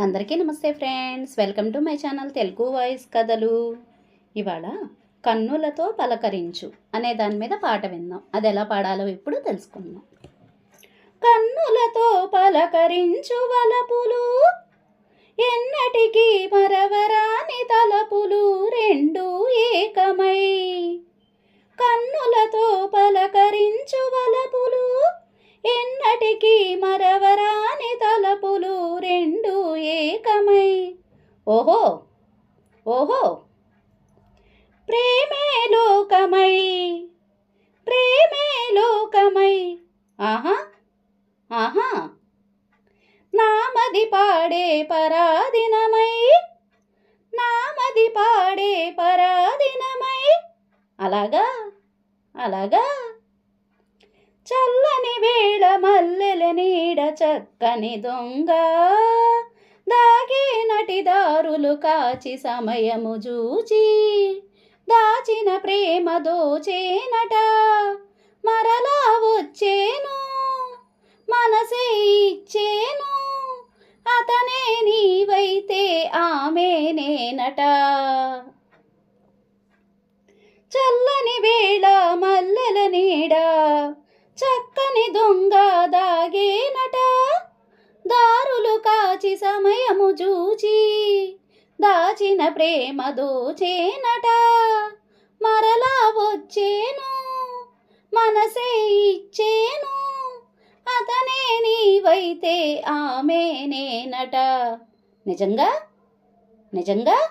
అందరికీ నమస్తే friends. Welcome to my channel Telugu voice కథలు. ఇవాళ కన్నులతో పలకరించు అనే దాని మీద పాట విందాం. అది ఎలా పాడాలో ఇప్పుడు తెలుసుకుందాం. కన్నులతో పలకరించు వలపులు ఎన్నటికీ మరవరాని తలపులు రెండు ఏకమై కన్నులతో పలకరించు వలపులు ఎన్నటికీ మరవరాని తలపులు రెండు ఏకమై. ఓహో ఓహో. ప్రేమే లోకమై ప్రేమే లోకమై. ఆహా ఆహా. నామది పాడే పరాదినమై నామది పాడే పరాదినమై. అలాగా అలాగా. చల్లని వేళ మల్లెల నీడ చక్కని దొంగ దాగే నటిదారులు కాచి సమయము చూచి దాచిన ప్రేమ దోచేనట. మరలా వచ్చేను మనసే ఇచ్చేను అతనే నీవైతే ఆమె నేనట. చల్లని వేళ మల్లెల నీడ చక్కని దొంగ దాగేనట. దారులు కాచి సమయ దాచిన ప్రేమ దోచేనట. మరలా వచ్చేను మనసే ఇచ్చేను అతనే నీవైతే ఆమె నేనట. నిజంగా? నిజంగా?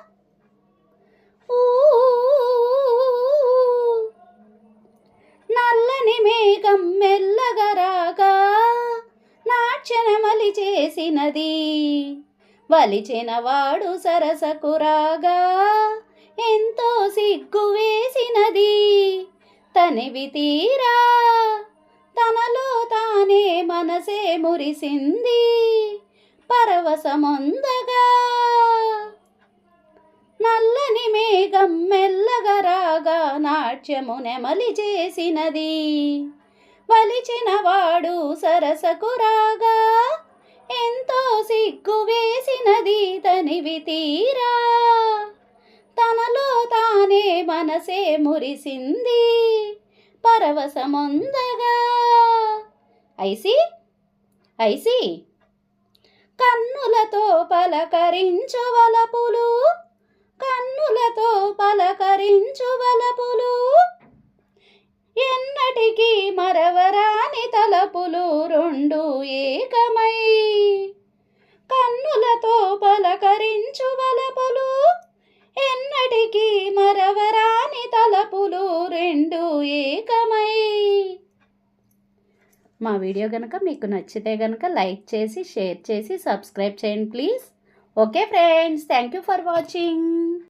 ఊ నల్లని మేఘం మెల్లగరాగా నాట్యనమలి చేసినది. వలిచిన వాడు ఎంతో సిగ్గు వేసినది తనివి తీరా. తనలో తానే మనసే మురిసింది పరవశముందగా. నల్లని మేఘం మెల్లగా రాగా నాట్యము నెమలి చేసినది వలిచిన వాడు సరసకు రాగా ఎంతో సిగ్గు వేసినది తనివి తీరా. తనలో తానే మనసే మురిసింది. పరవశముందగా. IC IC. కన్నులతో పలకరించు వలపులు కన్నులతో పలకరించు వలపులు. ఎన్నటికీ మరవరాని తలపులు రెండు ఏక పలకరించు వలపులు. ఎన్నటికీ మరవరాని తలపులు రెండు ఏకమై. మా వీడియో కనుక మీకు నచ్చితే కనుక లైక్ చేసి షేర్ చేసి సబ్స్క్రైబ్ చేయండి please. Okay friends thank you for watching.